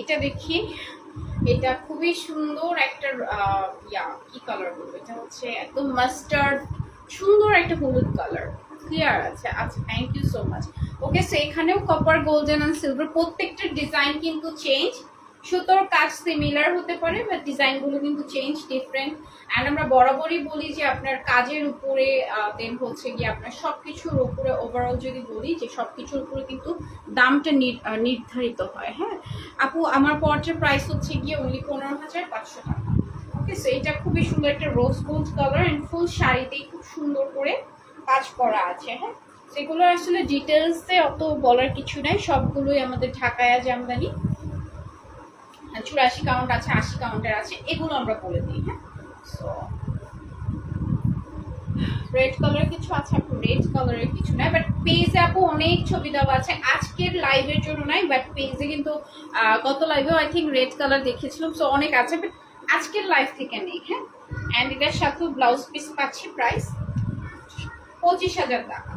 এটা দেখি। এটা খুবই সুন্দর একটা ইয়া, কি কালার বলব? এটা হচ্ছে একদম মাস্টার্ড সুন্দর একটা হলুদ কালার ক্লিয়ার আছে? আচ্ছা thank you so much okay so এখানেও কপার গোল্ডেন অ্যান্ড সিলভার প্রত্যেকটা ডিজাইন কিন্তু চেঞ্জ সুতোর কাজ সিমিলার হতে পারে বাট ডিজাইনগুলো কিন্তু চেঞ্জ ডিফারেন্ট অ্যান্ড আমরা বরাবরই বলি যে আপনার কাজের উপরে দেন হচ্ছে গিয়ে আপনার সব কিছুর উপরে ওভারঅল যদি বলি যে সব কিছুর উপরে কিন্তু দামটা নির্ধারিত হয় হ্যাঁ? আপু, আমার পর্যায়ের প্রাইস হচ্ছে গিয়ে অনলি পনেরো হাজার পাঁচশো টাকা। ওকে সো এটা খুবই সুন্দর একটা rose gold colour and full শাড়িতেই খুব সুন্দর করে কাজ করা আছে হ্যাঁ? সেগুলো আসলে ডিটেলসে অত বলার কিছু নাই, সবগুলোই আমাদের ঢাকায় আজ আমদানি। চুরাশি কাউন্ট আছে, আশি কাউন্টের আছে, এগুলো আমরা বলে দিই হ্যাঁ? সো রেড কালার কিছু আছে আপু রেড কালারের কিছু নাই বাট পেজে আপু অনেক ছবি দেওয়া আছে, আজকের লাইভের জন্য নাই বাট পেজে কিন্তু গত লাইভেও আই থিঙ্ক রেড কালার দেখিয়েছিলাম সো অনেক আছে বাট আজকের লাইভ থেকে নেই হ্যাঁ? অ্যান্ড এটার সাথেও ব্লাউজ পিস পাচ্ছি প্রাইস পঁচিশ হাজার টাকা।